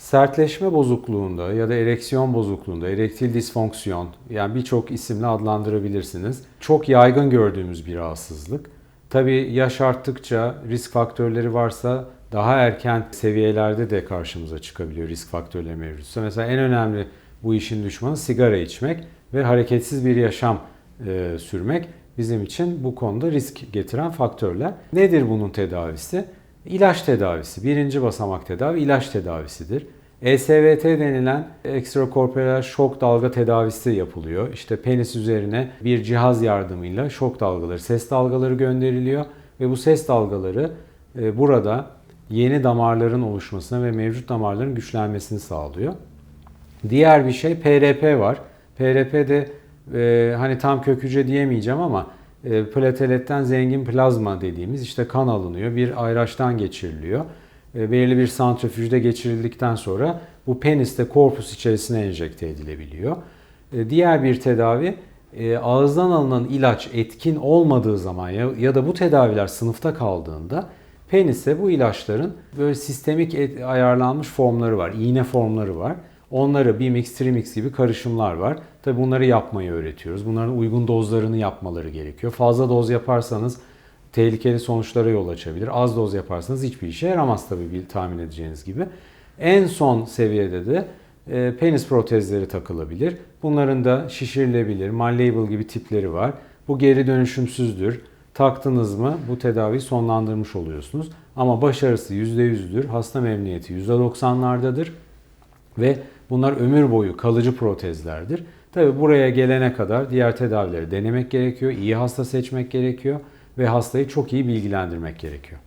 Sertleşme bozukluğunda ya da ereksiyon bozukluğunda, erektil disfonksiyon yani birçok isimle adlandırabilirsiniz. Çok yaygın gördüğümüz bir rahatsızlık. Tabii yaş arttıkça risk faktörleri varsa daha erken seviyelerde de karşımıza çıkabiliyor risk faktörleri mevcutsa. Mesela en önemli bu işin düşmanı sigara içmek ve hareketsiz bir yaşam e, sürmek bizim için bu konuda risk getiren faktörler. Nedir bunun tedavisi? İlaç tedavisi. Birinci basamak tedavi ilaç tedavisidir. ESVT denilen ekstrakorporeal şok dalga tedavisi yapılıyor. İşte penis üzerine bir cihaz yardımıyla şok dalgaları, ses dalgaları gönderiliyor ve bu ses dalgaları e, burada yeni damarların oluşmasına ve mevcut damarların güçlenmesini sağlıyor. Diğer bir şey PRP var. PRP de e, hani tam kök hücre diyemeyeceğim ama plateletten zengin plazma dediğimiz işte kan alınıyor. Bir ayraçtan geçiriliyor. E, belirli bir santrifüjde geçirildikten sonra bu peniste korpus içerisine enjekte edilebiliyor. E, diğer bir tedavi e, ağızdan alınan ilaç etkin olmadığı zaman ya, da bu tedaviler sınıfta kaldığında penise bu ilaçların böyle sistemik ayarlanmış formları var. iğne formları var. Onları Bimix, Trimix gibi karışımlar var. Tabi bunları yapmayı öğretiyoruz. Bunların uygun dozlarını yapmaları gerekiyor. Fazla doz yaparsanız tehlikeli sonuçlara yol açabilir. Az doz yaparsanız hiçbir işe yaramaz tabii bir tahmin edeceğiniz gibi. En son seviyede de e, penis protezleri takılabilir. Bunların da şişirilebilir, malleable gibi tipleri var. Bu geri dönüşümsüzdür. Taktınız mı bu tedaviyi sonlandırmış oluyorsunuz. Ama başarısı %100'dür. Hasta memnuniyeti %90'lardadır. Ve bunlar ömür boyu kalıcı protezlerdir. Tabi buraya gelene kadar diğer tedavileri denemek gerekiyor. iyi hasta seçmek gerekiyor ve hastayı çok iyi bilgilendirmek gerekiyor.